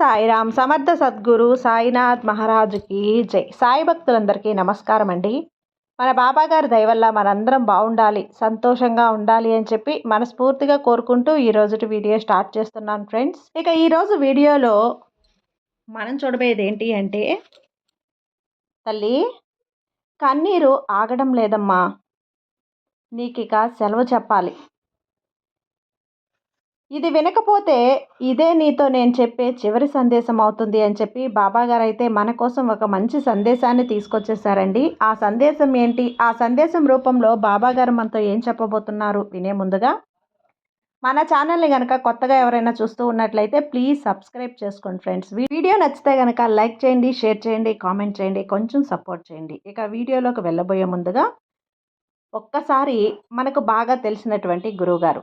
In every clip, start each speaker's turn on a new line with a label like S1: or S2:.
S1: సాయిరామ్ సమర్థ సద్గురు సాయినాథ్ మహారాజుకి జై. సాయి భక్తులందరికీ నమస్కారం అండి మన బాబాగారి దయవల్ల మనందరం బాగుండాలి సంతోషంగా ఉండాలి అని చెప్పి మనస్ఫూర్తిగా కోరుకుంటూ ఈ రోజుటి వీడియో స్టార్ట్ చేస్తున్నాను ఫ్రెండ్స్. ఇక ఈరోజు వీడియోలో మనం చూడబోయేది ఏంటి అంటే తల్లి కన్నీరు ఆగడం లేదమ్మా. నీకు ఇక సెలవు చెప్పాలి. ఇది వినకపోతే ఇదే నీతో నేను చెప్పే చివరి సందేశం అవుతుంది అని చెప్పి బాబాగారు అయితే మన కోసం ఒక మంచి సందేశాన్ని తీసుకొచ్చేసారండి ఆ సందేశం ఏంటి? ఆ సందేశం రూపంలో బాబాగారు మనతో ఏం చెప్పబోతున్నారు? వినే ముందుగా మన ఛానల్ని కనుక కొత్తగా ఎవరైనా చూస్తూ ఉన్నట్లయితే ప్లీజ్ సబ్స్క్రైబ్ చేసుకోండి ఫ్రెండ్స్. వీడియో నచ్చితే కనుక లైక్ చేయండి షేర్ చేయండి కామెంట్ చేయండి కొంచెం సపోర్ట్ చేయండి. ఇక వీడియోలోకి వెళ్ళబోయే ముందుగా ఒక్కసారి మనకు బాగా తెలిసినటువంటి గురువుగారు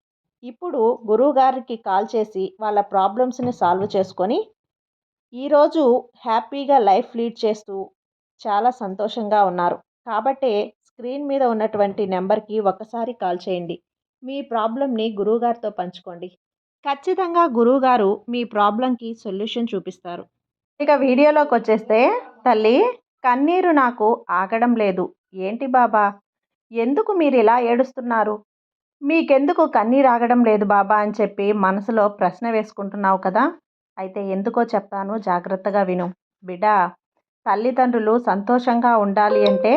S1: ఇప్పుడు గురువుగారికి కాల్ చేసి వాళ్ళ ప్రాబ్లమ్స్ని సాల్వ్ చేసుకొని ఈరోజు హ్యాపీగా లైఫ్ లీడ్ చేస్తూ చాలా సంతోషంగా ఉన్నారు. కాబట్టే స్క్రీన్ మీద ఉన్నటువంటి నెంబర్కి ఒకసారి కాల్ చేయండి. మీ ప్రాబ్లమ్ని గురువుగారితో పంచుకోండి. ఖచ్చితంగా గురువుగారు మీ ప్రాబ్లంకి సొల్యూషన్ చూపిస్తారు. ఇక వీడియోలోకి వచ్చేస్తే తల్లి కన్నీరు నాకు ఆగడం లేదు. ఏంటి బాబా? ఎందుకు మీరు ఇలా ఏడుస్తున్నారు? మీకెందుకు కన్నీ రాగడం లేదు బాబా అని చెప్పి మనసులో ప్రశ్న వేసుకుంటున్నావు కదా? అయితే ఎందుకో చెప్తాను జాగ్రత్తగా విను. బిడ్డ తల్లిదండ్రులు సంతోషంగా ఉండాలి అంటే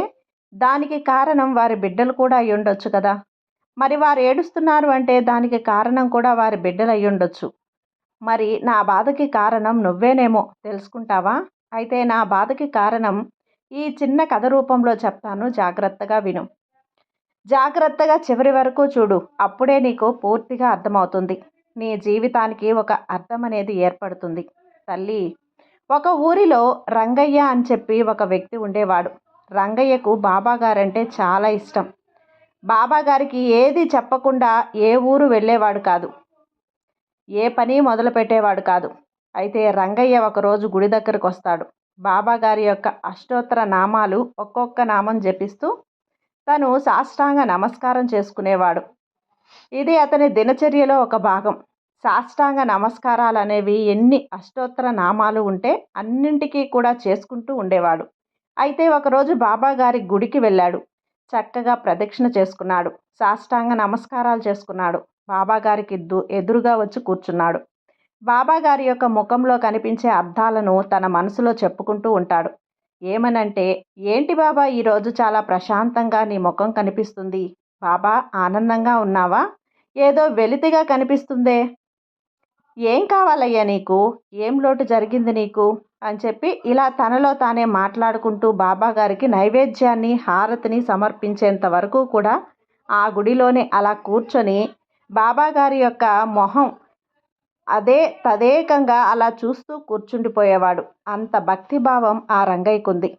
S1: దానికి కారణం వారి బిడ్డలు కూడా అయ్యుండొచ్చు కదా? మరి వారు ఏడుస్తున్నారు అంటే దానికి కారణం కూడా వారి బిడ్డలు అయ్యుండొచ్చు మరి నా బాధకి కారణం నువ్వేనేమో తెలుసుకుంటావా? అయితే నా బాధకి కారణం ఈ చిన్న కథ రూపంలో చెప్తాను జాగ్రత్తగా విను. జాగ్రత్తగా చివరి వరకు చూడు అప్పుడే నీకు పూర్తిగా అర్థమవుతుంది. నీ జీవితానికి ఒక అర్థం అనేది ఏర్పడుతుంది. తల్లి! ఒక ఊరిలో రంగయ్య అని చెప్పి ఒక వ్యక్తి ఉండేవాడు. రంగయ్యకు బాబాగారంటే చాలా ఇష్టం. బాబా గారికి ఏది చెప్పకుండా ఏ ఊరు వెళ్ళేవాడు కాదు. ఏ పని మొదలుపెట్టేవాడు కాదు. అయితే రంగయ్య ఒకరోజు గుడి దగ్గరకు వస్తాడు బాబా గారి యొక్క అష్టోత్తర నామాలు ఒక్కొక్క నామం జపిస్తూ తను సాష్టాంగ నమస్కారం చేసుకునేవాడు. ఇది అతని దినచర్యలో ఒక భాగం. సాష్టాంగ నమస్కారాలు అనేవి ఎన్ని అష్టోత్తర నామాలు ఉంటే అన్నింటికీ కూడా చేసుకుంటూ ఉండేవాడు. అయితే ఒకరోజు బాబా గారి గుడికి వెళ్ళాడు. చక్కగా ప్రదక్షిణ చేసుకున్నాడు. సాష్టాంగ నమస్కారాలు చేసుకున్నాడు. బాబా గారికి ఎదురుగా వచ్చి కూర్చున్నాడు. బాబా గారి యొక్క ముఖంలో కనిపించే అర్థాలను తన మనసులో చెప్పుకుంటూ ఉంటాడు. ఏమనంటే ఏంటి బాబా ఈరోజు చాలా ప్రశాంతంగా నీ ముఖం కనిపిస్తుంది? బాబా ఆనందంగా ఉన్నావా? ఏదో వెలితిగా కనిపిస్తుందే. ఏం కావాలయ్యా నీకు? ఏం లోటు జరిగింది నీకు? అని చెప్పి ఇలా తనలో తానే మాట్లాడుకుంటూ బాబాగారికి నైవేద్యాన్ని హారతిని సమర్పించేంత వరకు కూడా ఆ గుడిలోనే అలా కూర్చొని బాబా గారి యొక్క మొహం అదే తదేకంగా అలా చూస్తూ కూర్చుండిపోయేవాడు. అంత భక్తిభావం ఆ రంగయ్యకుంది.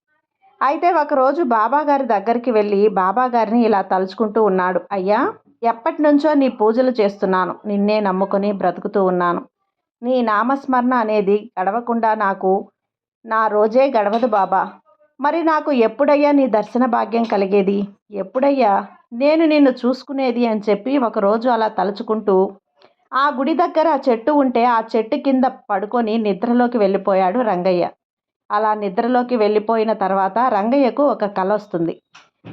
S1: అయితే ఒకరోజు బాబాగారి దగ్గరికి వెళ్ళి బాబాగారిని ఇలా తలుచుకుంటూ ఉన్నాడు. అయ్యా ఎప్పటి నుంచో నీ పూజలు చేస్తున్నాను. నిన్నే నమ్ముకొని బ్రతుకుతూ ఉన్నాను. నీ నామస్మరణ అనేది గడవకుండా నాకు నా రోజే గడవదు బాబా. మరి నాకు ఎప్పుడయ్యా నీ దర్శన భాగ్యం కలిగేది? ఎప్పుడయ్యా? నేను నిన్ను చూసుకునేది అని చెప్పి ఒకరోజు అలా తలుచుకుంటూ ఆ గుడి దగ్గర చెట్టు ఉంటే ఆ చెట్టు కింద పడుకొని నిద్రలోకి వెళ్ళిపోయాడు రంగయ్య. అలా నిద్రలోకి వెళ్ళిపోయిన తర్వాత రంగయ్యకు ఒక కల వస్తుంది.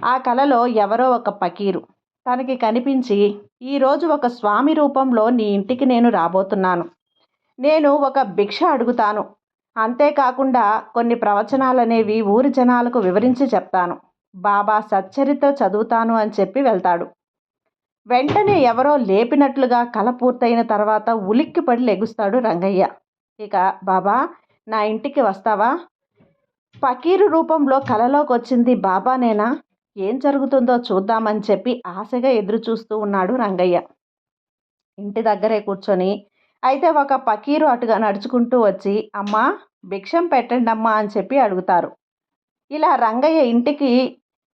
S1: ఆ కలలో ఎవరో ఒక పకీరు. తనకి కనిపించి ఈరోజు ఒక స్వామి రూపంలో నీ ఇంటికి నేను రాబోతున్నాను. నేను ఒక భిక్ష అడుగుతాను. అంతేకాకుండా కొన్ని ప్రవచనాలు అనేవి ఊరి జనాలకు వివరించి చెప్తాను. బాబా సచ్చరిత్ర చదువుతాను అని చెప్పి వెళ్తాడు. వెంటనే ఎవరో లేపినట్లుగా కల పూర్తయిన తర్వాత ఉలిక్కిపడి లెగుస్తాడు రంగయ్య. ఇక బాబా నా ఇంటికి వస్తావా? పకీరు రూపంలో కలలోకి వచ్చింది బాబానేనా? ఏం జరుగుతుందో చూద్దామని చెప్పి ఆశగా ఎదురు చూస్తూ ఉన్నాడు రంగయ్య. ఇంటి దగ్గరే కూర్చొని అయితే ఒక పకీరు అటుగా నడుచుకుంటూ వచ్చి అమ్మా భిక్షం పెట్టండమ్మా అని చెప్పి అడుగుతారు. ఇలా రంగయ్య ఇంటికి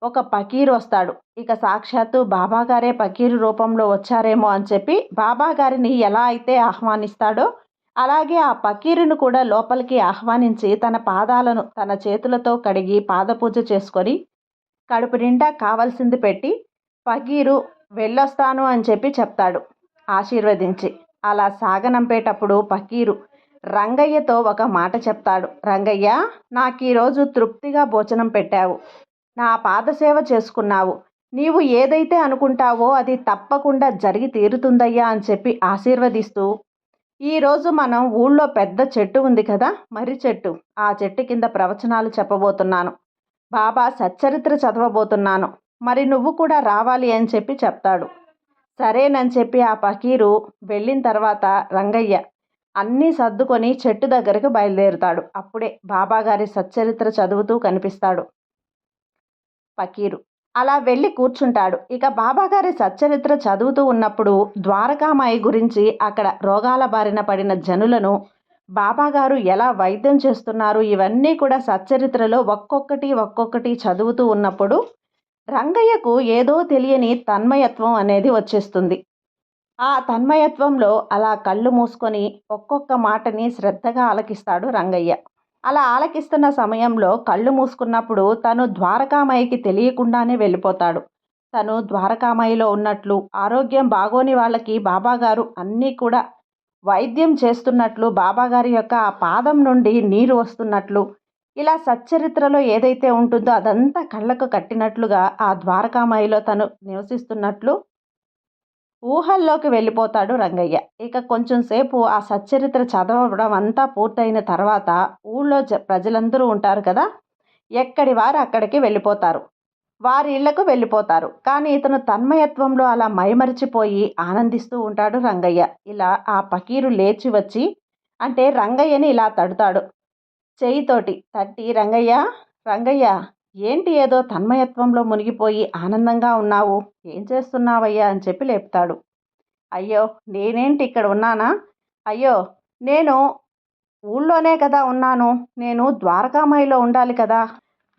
S1: ఒక పకీరు వస్తాడు. ఇక సాక్షాత్తు బాబాగారే పకీరు రూపంలో వచ్చారేమో అని చెప్పి బాబా గారిని ఎలా అయితే ఆహ్వానిస్తాడో అలాగే ఆ పకీరును కూడా లోపలికి ఆహ్వానించి తన పాదాలను తన చేతులతో కడిగి పాదపూజ చేసుకొని కడుపు నిండా కావాల్సింది పెట్టి పకీరు వెళ్ళొస్తాను అని చెప్పి చెప్తాడు ఆశీర్వదించి. అలా సాగనంపేటప్పుడు పకీరు రంగయ్యతో ఒక మాట చెప్తాడు. రంగయ్య నాకు ఈరోజు తృప్తిగా భోజనం పెట్టావు. నా పాదసేవ చేసుకున్నావు. నీవు ఏదైతే అనుకుంటావో అది తప్పకుండా జరిగి తీరుతుందయ్యా అని చెప్పి ఆశీర్వదిస్తూ ఈరోజు మనం ఊళ్ళో పెద్ద చెట్టు ఉంది కదా మర్రి చెట్టు. ఆ చెట్టు కింద ప్రవచనాలు చెప్పబోతున్నాను. బాబా సచ్చరిత్ర చదవబోతున్నాను. మరి నువ్వు కూడా రావాలి అని చెప్పి చెప్తాడు. సరేనని చెప్పి ఆ పకీరు వెళ్ళిన తర్వాత రంగయ్య అన్నీ సర్దుకొని చెట్టు దగ్గరకు బయలుదేరుతాడు. అప్పుడే బాబాగారి సచ్చరిత్ర చదువుతూ కనిపిస్తాడు. పకీరు. అలా వెళ్ళి కూర్చుంటాడు. ఇక బాబాగారి సచ్చరిత్ర చదువుతూ ఉన్నప్పుడు ద్వారకామాయి గురించి అక్కడ రోగాల బారిన పడిన జనులను బాబాగారు ఎలా వైద్యం చేస్తున్నారు ఇవన్నీ కూడా సచ్చరిత్రలో ఒక్కొక్కటి ఒక్కొక్కటి చదువుతూ ఉన్నప్పుడు రంగయ్యకు ఏదో తెలియని తన్మయత్వం అనేది వచ్చేస్తుంది. ఆ తన్మయత్వంలో అలా కళ్ళు మూసుకొని ఒక్కొక్క మాటని శ్రద్ధగా ఆలకిస్తాడు రంగయ్య. అలా ఆలకిస్తున్న సమయంలో కళ్ళు మూసుకున్నప్పుడు తను ద్వారకామయ్యకి తెలియకుండానే వెళ్ళిపోతాడు. తను ద్వారకామయ్యలో ఉన్నట్లు ఆరోగ్యం బాగోని వాళ్ళకి బాబాగారు అన్నీ కూడా వైద్యం చేస్తున్నట్లు బాబాగారి యొక్క ఆ పాదం నుండి నీరు వస్తున్నట్లు ఇలా సచ్చరిత్రలో ఏదైతే ఉంటుందో అదంతా కళ్ళకు కట్టినట్లుగా ఆ ద్వారకామాయిలో తను నివసిస్తున్నట్లు ఊహల్లోకి వెళ్ళిపోతాడు రంగయ్య. ఇక కొంచెం సేపు ఆ సచ్చరిత్ర చదవడం అంతా పూర్తయిన తర్వాత ఊళ్ళో ప్రజలందరూ ఉంటారు కదా? ఎక్కడి వారు అక్కడికి వెళ్ళిపోతారు. వారి ఇళ్ళకు వెళ్ళిపోతారు. కానీ ఇతను తన్మయత్వంలో అలా మైమరిచిపోయి ఆనందిస్తూ ఉంటాడు రంగయ్య. ఇలా ఆ పకీరు లేచి వచ్చి అంటే రంగయ్యని ఇలా తడుతాడు. చేయితోటి తట్టి రంగయ్య రంగయ్య ఏంటి ఏదో తన్మయత్వంలో మునిగిపోయి ఆనందంగా ఉన్నావు? ఏం చేస్తున్నావయ్యా? అని చెప్పి లేపుతాడు. అయ్యో నేనేంటి ఇక్కడ ఉన్నానా? అయ్యో నేను ఊళ్ళోనే కదా ఉన్నాను. నేను ద్వారకామాయిలో ఉండాలి కదా.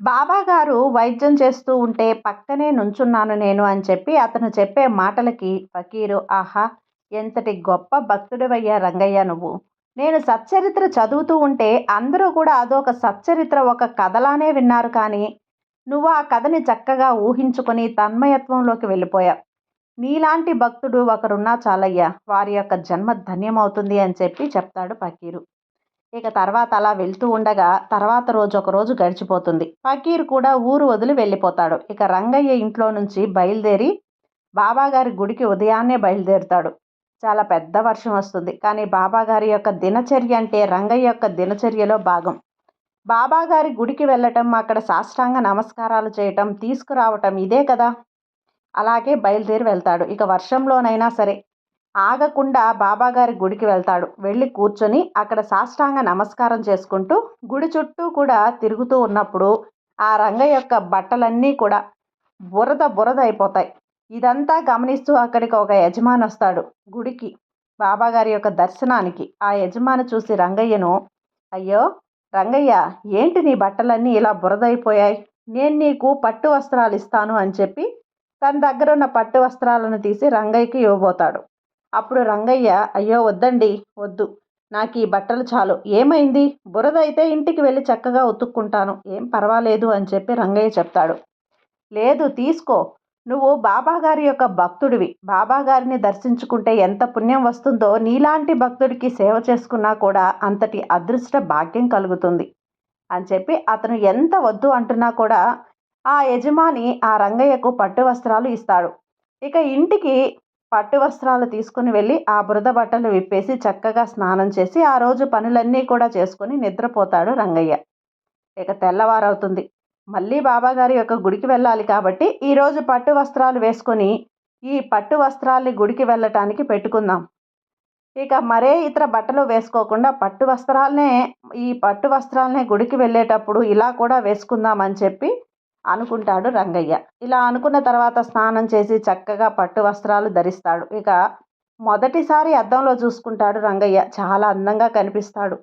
S1: బాబా గారు వైద్యం చేస్తూ ఉంటే పక్కనే నుంచున్నాను నేను అని చెప్పి అతను చెప్పే మాటలకి ఫకీరు ఆహా ఎంతటి గొప్ప భక్తుడివయ్యా రంగయ్య నువ్వు. నేను సచ్చరిత్ర చదువుతూ ఉంటే అందరూ కూడా అదొక సచ్చరిత్ర ఒక కథలానే విన్నారు కానీ నువ్వు ఆ కథని చక్కగా ఊహించుకొని తన్మయత్వంలోకి వెళ్ళిపోయావు నీలాంటి భక్తుడు ఒకరున్నా చాలయ్యా వారి యొక్క జన్మ ధన్యమవుతుంది అని చెప్పి చెప్తాడు ఫకీరు. ఇక తర్వాత అలా వెళ్తూ ఉండగా తర్వాత రోజు ఒక రోజు గడిచిపోతుంది. పకీర్ కూడా ఊరు వదిలి వెళ్ళిపోతాడు. ఇక రంగయ్య ఇంట్లో నుంచి బయలుదేరి బాబాగారి గుడికి ఉదయాన్నే బయలుదేరుతాడు. చాలా పెద్ద వర్షం వస్తుంది. కానీ బాబాగారి యొక్క దినచర్య అంటే రంగయ్య యొక్క దినచర్యలో భాగం. బాబాగారి గుడికి వెళ్ళటం అక్కడ సాష్టాంగ నమస్కారాలు చేయటం తీసుకురావటం ఇదే కదా! అలాగే బయలుదేరి వెళ్తాడు. ఇక వర్షంలోనైనా సరే ఆగకుండా బాబాగారి గుడికి వెళ్తాడు. వెళ్ళి కూర్చొని అక్కడ సాష్టాంగ నమస్కారం చేసుకుంటూ గుడి చుట్టూ కూడా తిరుగుతూ ఉన్నప్పుడు ఆ రంగ యొక్క బట్టలన్నీ కూడా బురద బురద అయిపోతాయి. ఇదంతా గమనిస్తూ అక్కడికి ఒక యజమాని వస్తాడు గుడికి బాబాగారి యొక్క దర్శనానికి. ఆ యజమాని చూసి రంగయ్యను అయ్యో రంగయ్య ఏంటి నీ బట్టలన్నీ ఇలా బురదైపోయాయి? నేను నీకు పట్టు వస్త్రాలు ఇస్తాను అని చెప్పి తన దగ్గర ఉన్న పట్టు వస్త్రాలను తీసి రంగయ్యకి ఇవ్వబోతాడు. అప్పుడు రంగయ్య అయ్యో వద్దండి వద్దు. నాకు ఈ బట్టలు చాలు. ఏమైంది? బురద అయితే ఇంటికి వెళ్ళి చక్కగా ఉతుక్కుంటాను. ఏం పర్వాలేదు అని చెప్పి రంగయ్య చెప్తాడు. లేదు తీసుకో. నువ్వు బాబాగారి యొక్క భక్తుడివి. బాబాగారిని దర్శించుకుంటే ఎంత పుణ్యం వస్తుందో నీలాంటి భక్తుడికి సేవ చేసుకున్నా కూడా అంతటి అదృష్ట భాగ్యం కలుగుతుంది. అని చెప్పి అతను ఎంత వద్దు అంటున్నా కూడా ఆ యజమాని ఆ రంగయ్యకు పట్టు వస్త్రాలు ఇస్తాడు. ఇక ఇంటికి పట్టు వస్త్రాలు తీసుకుని వెళ్ళి ఆ బురద బట్టలు విప్పేసి చక్కగా స్నానం చేసి ఆ రోజు పనులన్నీ కూడా చేసుకుని నిద్రపోతాడు రంగయ్య. ఇక తెల్లవారవుతుంది. మళ్ళీ బాబాగారి యొక్క గుడికి వెళ్ళాలి కాబట్టి ఈరోజు పట్టు వస్త్రాలు వేసుకొని ఈ పట్టు వస్త్రాల్ని గుడికి వెళ్ళటానికి పెట్టుకుందాం. ఇక మరే ఇతర బట్టలు వేసుకోకుండా పట్టు వస్త్రాలనే ఈ పట్టు వస్త్రాలనే గుడికి వెళ్ళేటప్పుడు ఇలా కూడా వేసుకుందామని చెప్పి అనుకుంటాడు రంగయ్య. ఇలా అనుకున్న తర్వాత స్నానం చేసి చక్కగా పట్టు వస్త్రాలు ధరిస్తాడు. ఇక మొదటిసారి అద్దంలో చూసుకుంటాడు రంగయ్య. చాలా అందంగా కనిపిస్తాడు.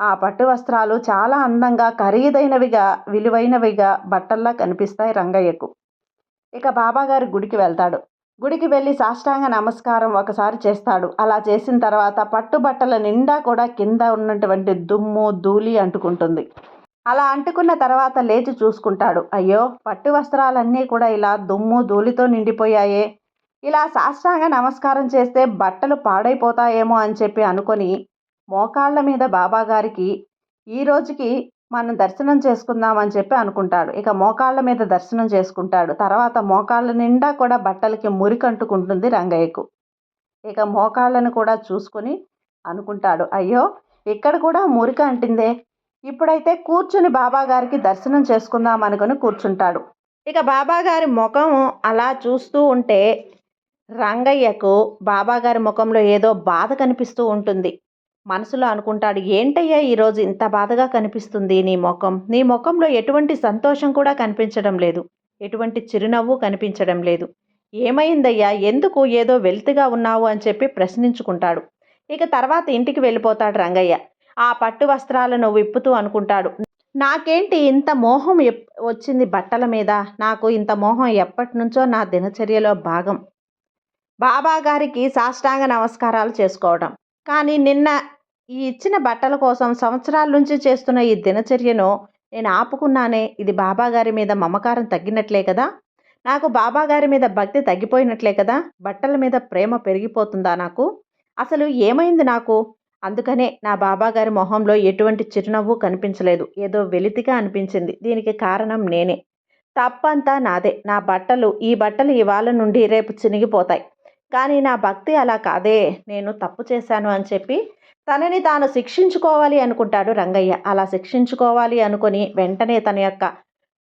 S1: ఆ పట్టు వస్త్రాలు చాలా అందంగా ఖరీదైనవిగా విలువైనవిగా బట్టల్లా కనిపిస్తాయి రంగయ్యకు. ఇక బాబాగారి గుడికి వెళ్తాడు. గుడికి వెళ్ళి సాష్టాంగ నమస్కారం ఒకసారి చేస్తాడు. అలా చేసిన తర్వాత పట్టుబట్టల నిండా కూడా కింద ఉన్నటువంటి దుమ్ము ధూళి అంటుకుంటుంది. అలా అంటుకున్న తర్వాత లేచి చూసుకుంటాడు. అయ్యో పట్టు వస్త్రాలన్నీ కూడా ఇలా దుమ్ము ధూళితో నిండిపోయాయే. ఇలా సాష్టాంగ నమస్కారం చేస్తే బట్టలు పాడైపోతాయేమో అని చెప్పి అనుకొని మోకాళ్ళ మీద బాబాగారికి ఈ రోజుకి మనం దర్శనం చేసుకుందామని చెప్పి అనుకుంటాడు. ఇక మోకాళ్ళ మీద దర్శనం చేసుకుంటాడు. తర్వాత మోకాళ్ళ నిండా కూడా బట్టలకి మురికంటుకుంటుంది రంగయ్యకు. ఇక మోకాళ్ళను కూడా చూసుకొని అనుకుంటాడు. అయ్యో ఇక్కడ కూడా మురికి అంటిందే ఇప్పుడైతే కూర్చుని బాబాగారికి దర్శనం చేసుకుందాం అనుకుని కూర్చుంటాడు. ఇక బాబాగారి ముఖం అలా చూస్తూ ఉంటే రంగయ్యకు బాబాగారి ముఖంలో ఏదో బాధ కనిపిస్తూ ఉంటుంది. మనసులో అనుకుంటాడు ఏంటయ్యా ఈరోజు ఇంత బాధగా కనిపిస్తుంది నీ ముఖం? నీ ముఖంలో ఎటువంటి సంతోషం కూడా కనిపించడం లేదు. ఎటువంటి చిరునవ్వు కనిపించడం లేదు. ఏమైందయ్యా? ఎందుకు ఏదో వెల్తిగా ఉన్నావు? అని చెప్పి ప్రశ్నించుకుంటాడు. ఇక తర్వాత ఇంటికి వెళ్ళిపోతాడు రంగయ్య. ఆ పట్టు వస్త్రాలను విప్పుతూ అనుకుంటాడు. నాకేంటి ఇంత మోహం వచ్చింది బట్టల మీద? నాకు ఇంత మోహం ఎప్పటి నుంచో నా దినచర్యలో భాగం. బాబా గారికి సాష్టాంగ నమస్కారాలు చేసుకోవడం. కానీ నిన్న ఈ ఇచ్చిన బట్టల కోసం సంవత్సరాల నుంచి చేస్తున్న ఈ దినచర్యను నేను ఆపుకున్నానే. ఇది బాబాగారి మీద మమకారం తగ్గినట్లే కదా? నాకు బాబా గారి మీద భక్తి తగ్గిపోయినట్లే కదా? బట్టల మీద ప్రేమ పెరిగిపోతుందా నాకు? అసలు ఏమైంది నాకు? అందుకనే నా బాబాగారి మొహంలో ఎటువంటి చిరునవ్వు కనిపించలేదు. ఏదో వెలితిగా అనిపించింది. దీనికి కారణం నేనే. తప్పంతా నాదే. నా బట్టలు ఈ బట్టలు ఇవాళ నుండి రేపు చినిగిపోతాయి. కానీ నా భక్తి అలా కాదే నేను తప్పు చేశాను అని చెప్పి తనని తాను శిక్షించుకోవాలి అనుకుంటాడు రంగయ్య. అలా శిక్షించుకోవాలి అనుకొని వెంటనే తన యొక్క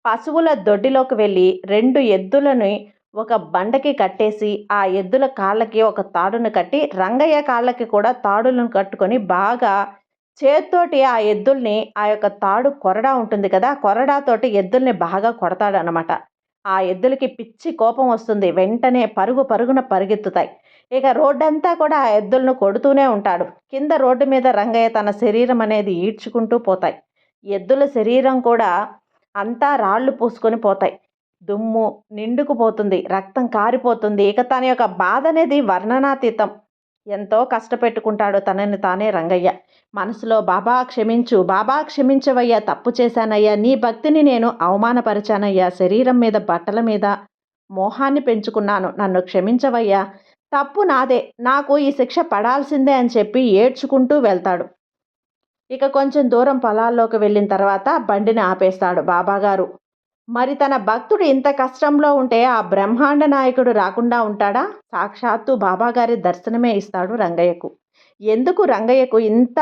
S1: పశువుల దొడ్డిలోకి వెళ్ళి రెండు ఎద్దులని ఒక బండకి కట్టేసి ఆ ఎద్దుల కాళ్ళకి ఒక తాడును కట్టి రంగయ్య కాళ్ళకి కూడా తాడులను కట్టుకొని బాగా చేత్తోటి ఆ ఎద్దుల్ని ఆ యొక్క తాడు కొరడా ఉంటుంది కదా కొరడాతోటి ఎద్దుల్ని బాగా కొడతాడు అనమాట ఆ ఎద్దులకి పిచ్చి కోపం వస్తుంది. వెంటనే పరుగు పరుగున పరిగెత్తుతాయి. ఇక రోడ్డంతా కూడా ఆ ఎద్దులను కొడుతూనే ఉంటాడు. కింద రోడ్డు మీద రంగయ్య తన శరీరం అనేది ఈడ్చుకుంటూ పోతాయి. ఎద్దుల శరీరం కూడా అంతా రాళ్ళు పూసుకొని పోతాయి. దుమ్ము నిండుకుపోతుంది రక్తం కారిపోతుంది. ఇక తన యొక్క బాధ అనేది వర్ణనాతీతం. ఎంతో కష్టపెట్టుకుంటాడు తనని తానే రంగయ్య. మనసులో బాబా క్షమించు బాబా క్షమించవయ్యా తప్పు చేశానయ్యా నీ భక్తిని నేను అవమానపరిచానయ్యా శరీరం మీద బట్టల మీద మోహాన్ని పెంచుకున్నాను నన్ను క్షమించవయ్యా తప్పు నాదే నాకు ఈ శిక్ష పడాల్సిందే అని చెప్పి ఏడ్చుకుంటూ వెళ్తాడు. ఇక కొంచెం దూరం పొలాల్లోకి వెళ్ళిన తర్వాత బండిని ఆపేస్తాడు బాబాగారు. మరి తన భక్తుడు ఇంత కష్టంలో ఉంటే ఆ బ్రహ్మాండ నాయకుడు రాకుండా ఉంటాడా? సాక్షాత్తు బాబాగారి దర్శనమే ఇస్తాడు రంగయ్యకు. ఎందుకు రంగయ్యకు ఇంత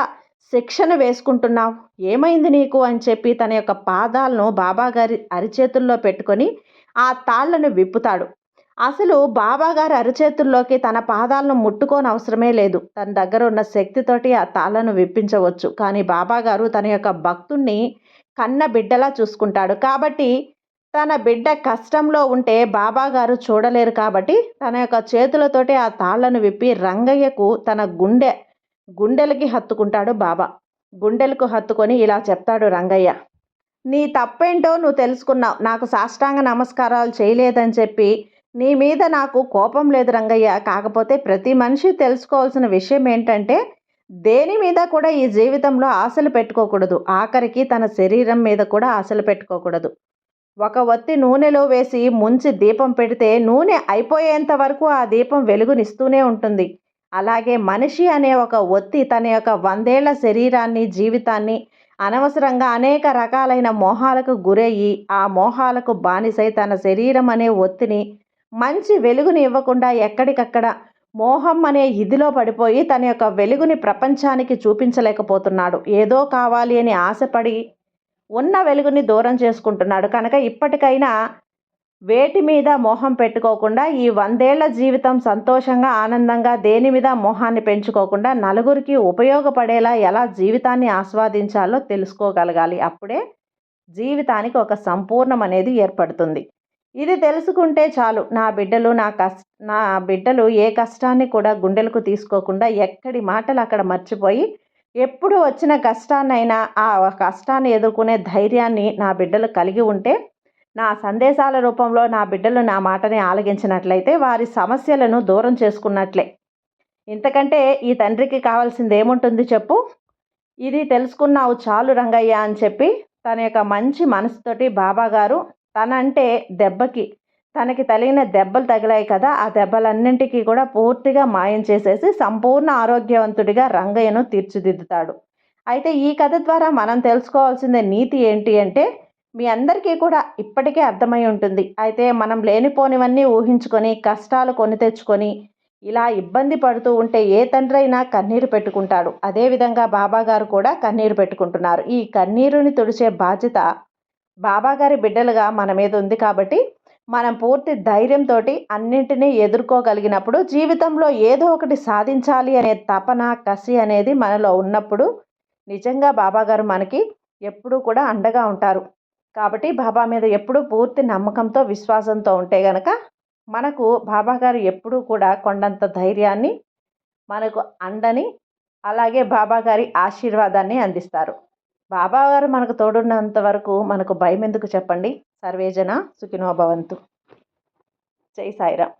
S1: శిక్షణ వేసుకుంటున్నావు. ఏమైంది నీకు? అని చెప్పి తన యొక్క పాదాలను బాబాగారి అరిచేతుల్లో పెట్టుకొని ఆ తాళ్ళను విప్పుతాడు. అసలు బాబాగారి అరిచేతుల్లోకి తన పాదాలను ముట్టుకోని అవసరమే లేదు. తన దగ్గర ఉన్న శక్తితోటి ఆ తాళ్ళను విప్పించవచ్చు. కానీ బాబాగారు తన యొక్క భక్తుణ్ణి కన్న బిడ్డలా చూసుకుంటాడు. కాబట్టి తన బిడ్డ కష్టంలో ఉంటే బాబాగారు చూడలేరు కాబట్టి తన యొక్క చేతులతోటి ఆ తాళ్ళను విప్పి రంగయ్యకు తన గుండె గుండెలకి హత్తుకుంటాడు బాబా. గుండెలకు హత్తుకొని ఇలా చెప్తాడు రంగయ్య. నీ తప్పేంటో నువ్వు తెలుసుకున్నావు. నాకు సాష్టాంగ నమస్కారాలు చేయలేదని చెప్పి నీ మీద నాకు కోపం లేదు రంగయ్య. కాకపోతే ప్రతి మనిషి తెలుసుకోవాల్సిన విషయం ఏంటంటే దేని మీద కూడా ఈ జీవితంలో ఆశలు పెట్టుకోకూడదు. ఆఖరికి తన శరీరం మీద కూడా ఆశలు పెట్టుకోకూడదు. ఒక ఒత్తి నూనెలో వేసి ముంచి దీపం పెడితే నూనె అయిపోయేంత వరకు ఆ దీపం వెలుగునిస్తూనే ఉంటుంది. అలాగే మనిషి అనే ఒక ఒత్తి తన యొక్క వందేళ్ళ శరీరాన్ని జీవితాన్ని అనవసరంగా అనేక రకాలైన మోహాలకు గురయ్యి ఆ మోహాలకు బానిసై తన శరీరం అనే ఒత్తిని మంచి వెలుగుని ఇవ్వకుండా ఎక్కడికక్కడ మోహం అనే ఇదిలో పడిపోయి తన యొక్క వెలుగుని ప్రపంచానికి చూపించలేకపోతున్నాడు. ఏదో కావాలి అని ఆశపడి ఉన్న వెలుగుని దూరం చేసుకుంటున్నాడు. కనుక ఇప్పటికైనా వేటి మీద మోహం పెట్టుకోకుండా ఈ వందేళ్ళ జీవితం సంతోషంగా ఆనందంగా దేని మీద మోహాన్ని పెంచుకోకుండా నలుగురికి ఉపయోగపడేలా ఎలా జీవితాన్ని ఆస్వాదించాలో తెలుసుకోగలగాలి. అప్పుడే జీవితానికి ఒక సంపూర్ణం అనేది ఏర్పడుతుంది. ఇది తెలుసుకుంటే చాలు. నా బిడ్డలు నా కష్ట నా బిడ్డలు ఏ కష్టాన్ని కూడా గుండెలకు తీసుకోకుండా ఎక్కడి మాటలు అక్కడ మర్చిపోయి ఎప్పుడు వచ్చిన కష్టాన్నైనా ఆ కష్టాన్ని ఎదుర్కొనే ధైర్యాన్ని నా బిడ్డలు కలిగి ఉంటే నా సందేశాల రూపంలో నా బిడ్డలు నా మాటని ఆలగించినట్లయితే వారి సమస్యలను దూరం చేసుకున్నట్లే. ఇంతకంటే ఈ తండ్రికి కావాల్సింది ఏముంటుంది చెప్పు? ఇది తెలుసుకున్నావు చాలు రంగయ్య అని చెప్పి తన యొక్క మంచి మనసుతోటి బాబా గారు తనంటే దెబ్బకి తనకి తగిలిన దెబ్బలు తగిలాయి కదా ఆ దెబ్బలన్నింటికీ కూడా పూర్తిగా మాయం చేసేసి సంపూర్ణ ఆరోగ్యవంతుడిగా రంగయ్యను తీర్చిదిద్దుతాడు. అయితే ఈ కథ ద్వారా మనం తెలుసుకోవాల్సిన నీతి ఏంటి అంటే మీ అందరికీ కూడా ఇప్పటికే అర్థమై ఉంటుంది. అయితే మనం లేనిపోనివన్నీ ఊహించుకొని కష్టాలు కొని తెచ్చుకొని ఇలా ఇబ్బంది పడుతూ ఉంటే ఏ తండ్రి అయినా కన్నీరు పెట్టుకుంటాడు. అదేవిధంగా బాబాగారు కూడా కన్నీరు పెట్టుకుంటున్నారు. ఈ కన్నీరుని తుడిచే బాధ్యత బాబాగారి బిడ్డలుగా మన మీద ఉంది కాబట్టి మనం పూర్తి ధైర్యంతో అన్నింటినీ ఎదుర్కోగలిగినప్పుడు జీవితంలో ఏదో ఒకటి సాధించాలి అనే తపన కసి అనేది మనలో ఉన్నప్పుడు నిజంగా బాబాగారు మనకి ఎప్పుడూ కూడా అండగా ఉంటారు. కాబట్టి బాబా మీద ఎప్పుడూ పూర్తి నమ్మకంతో విశ్వాసంతో ఉంటే గనక మనకు బాబా గారు ఎప్పుడూ కూడా కొండంత ధైర్యాన్ని మనకు అండని అలాగే బాబా గారి ఆశీర్వాదాన్ని అందిస్తారు. బాబా గారు మనకు తోడున్నంత వరకు మనకు భయం ఎందుకు చెప్పండి సర్వేజన సుఖినోభవంతు జై సాయిరామ్.